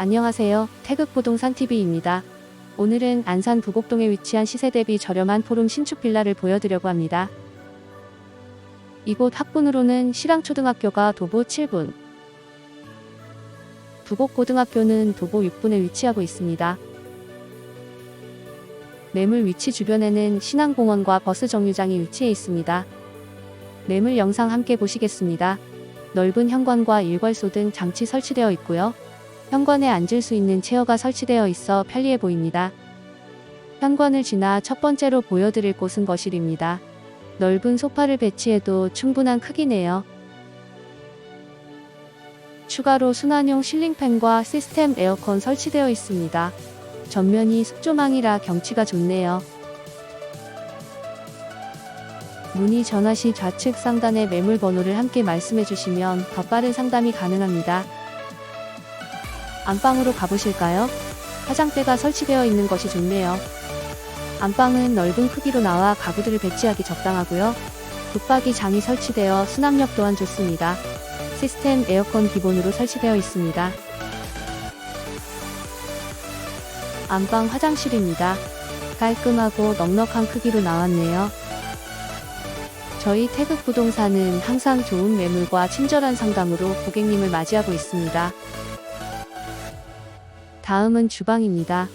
안녕하세요. 태극부동산 TV입니다. 오늘은 안산 부곡동에 위치한 시세 대비 저렴한 포룸 신축 빌라를 보여드려고 합니다. 이곳 학군으로는 실랑초등학교가 도보 7분, 부곡고등학교는 도보 6분에 위치하고 있습니다. 매물 위치 주변에는 신항공원과 버스 정류장이 위치해 있습니다. 매물 영상 함께 보시겠습니다. 넓은 현관과 일괄소 등 장치 설치되어 있고요. 현관에 앉을 수 있는 체어가 설치되어 있어 편리해 보입니다. 현관을 지나 첫 번째로 보여드릴 곳은 거실입니다. 넓은 소파를 배치해도 충분한 크기네요. 추가로 순환용 실링팬과 시스템 에어컨 설치되어 있습니다. 전면이 습조망이라 경치가 좋네요. 문의 전화 시 좌측 상단의 매물 번호를 함께 말씀해 주시면 더 빠른 상담이 가능합니다. 안방으로 가보실까요? 화장대가 설치되어 있는 것이 좋네요. 안방은 넓은 크기로 나와 가구들을 배치하기 적당하고요. 붙박이 장이 설치되어 수납력 또한 좋습니다. 시스템 에어컨 기본으로 설치되어 있습니다. 안방 화장실입니다. 깔끔하고 넉넉한 크기로 나왔네요. 저희 태극 부동산은 항상 좋은 매물과 친절한 상담으로 고객님을 맞이하고 있습니다. 다음은 주방입니다.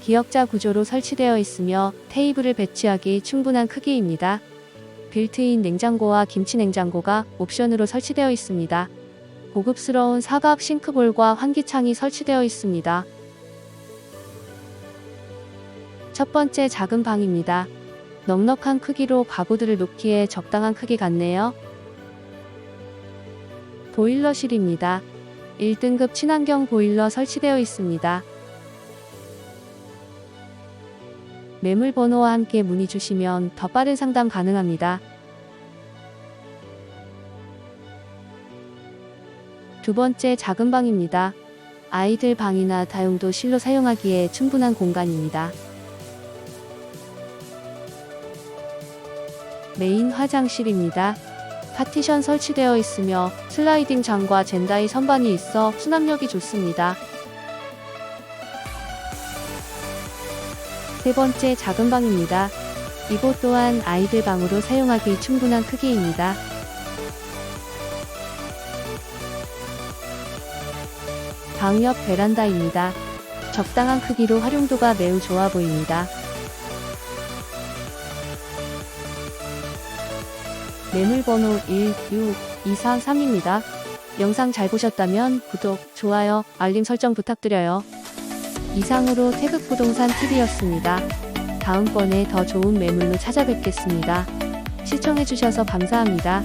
기역자 구조로 설치되어 있으며 테이블을 배치하기 충분한 크기입니다. 빌트인 냉장고와 김치 냉장고가 옵션으로 설치되어 있습니다. 고급스러운 사각 싱크볼과 환기창이 설치되어 있습니다. 첫 번째 작은 방입니다. 넉넉한 크기로 가구들을 놓기에 적당한 크기 같네요. 보일러실입니다. 1등급 친환경 보일러 설치되어 있습니다. 매물 번호와 함께 문의 주시면 더 빠른 상담 가능합니다. 두 번째 작은 방입니다. 아이들 방이나 다용도 실로 사용하기에 충분한 공간입니다. 메인 화장실입니다. 파티션 설치되어 있으며 슬라이딩 장과 젠다이 선반이 있어 수납력이 좋습니다. 세 번째 작은 방입니다. 이곳 또한 아이들 방으로 사용하기 충분한 크기입니다. 방 옆 베란다입니다. 적당한 크기로 활용도가 매우 좋아 보입니다. 매물번호 1624-3입니다. 영상 잘 보셨다면 구독, 좋아요, 알림 설정 부탁드려요. 이상으로 태극부동산 TV였습니다. 다음번에 더 좋은 매물로 찾아뵙겠습니다. 시청해주셔서 감사합니다.